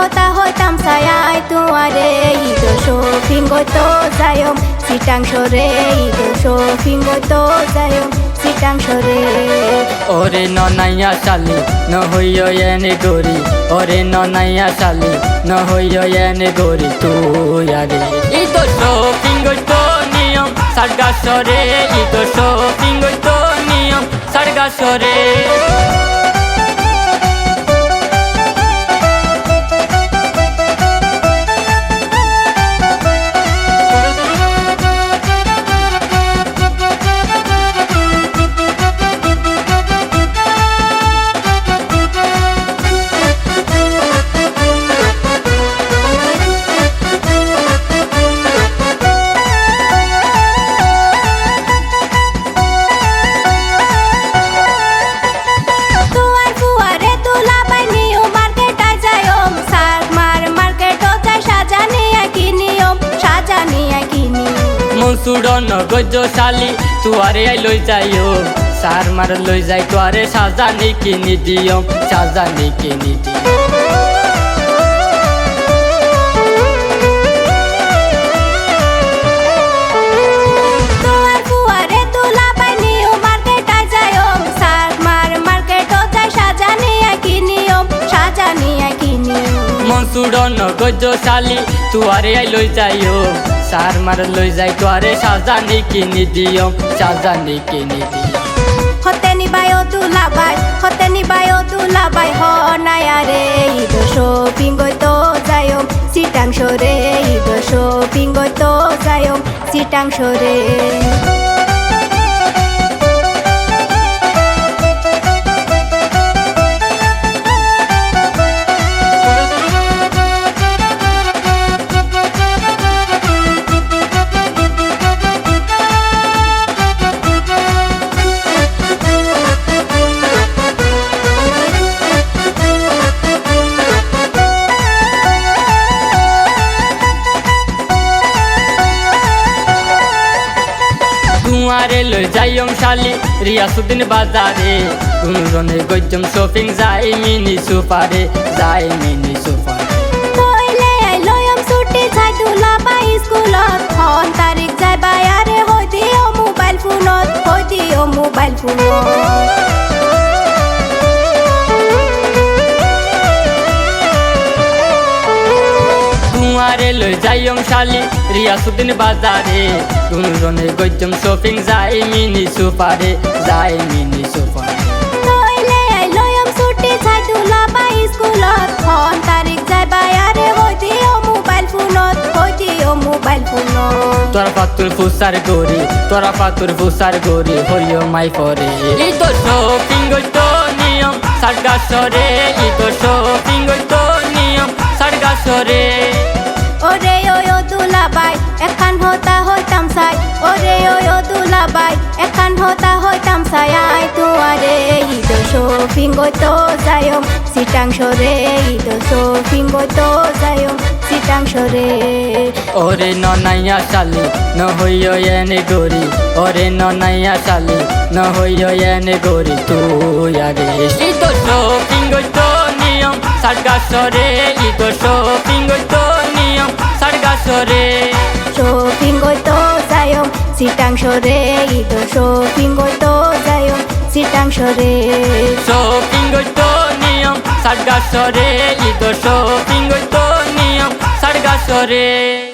Hota Sai I তুয়ারে Eid shopping তো যায়ম সিটাং সরে Eid shopping তো যায়ম সিটাং সরে ওরে ননাইয়া শালি ন হইয় এনে গরি ওরে ননাইয়া শালি ন হইয় এনে গরি তুই আরে ই তো শপিং তো নিয়ম সারগা সরে ই তো শপিং তো নিয়ম সারগা সরে মনসুর নগজ শালি তুয়ারে লই যাইও। সার মার লই যাই তুয়ারে সাজানি কিনি দিও সাজানি কিনি দিও। তুয়ার ফুয়ারে দুলাবাই নিউ মার্কেট আই যায়ম সার মার মার্কেট ও যাই সাজানি কি নিয়ম সাজানি কি নিয়ম মনসুর নগজ শালি তুয়ারে লই যাইও। সার মার লই যাই তোরে সাজানি কিনি দিও, সাজানি কিনি দিও। হতে বায়ো তুলা বাই হতে বায়ো তুলা বাই হ নায়ারে ইদ শপিং তো যায়ো সিটাং সরে ইদ শপিং তো যায়ো সিটাং সরে তুয়ারে লই যাইম শালি রিয়াসুদ্দিন বাজারে। দুজনে গজ্জম শপিং যাই মিনি সুপারে যাই মিনি সুপারে। তুয়ারে লই যাইম শালি রিয়াসুদ্দিন বাজারে। দুজনে গজ্জম শপিং যাই মিনি সুপারে যাই মিনি সুপারে। তোরা পাতুর ফুসার গরি তোরা পাতুর ফুসার গরি হইও মাই পরে। ই তো শপিং তো নিয়ম সারগা সরে ই তো শপিং তো নিয়ম সারগা সরে ওরে ও ও দুলাবাই, এখান হতা হইতাম সাই ওরে ও ও দুলাবাই, এখান হতা হইতাম সাই আই তুয়ারে ঈদ শপিং তো যায়ম সিটাং সরে, ঈদ শপিং তো যায়ম সিটাং সরে। ওরে ননাইয়া শালি, ন হইও এনে গরি ওরে ননাইয়া শালি, ন হইও এনে গরি তুই আরে ই তো শপিং তো নিয়ম, সারগা সরে ই তো শপিং তো সরে ঈদ শপিং তো যায়ম সিটাং সরে শপিং তো নিয়ম, সারগা সরে ই তো শপিং তো নিয়ম, সারগা সরে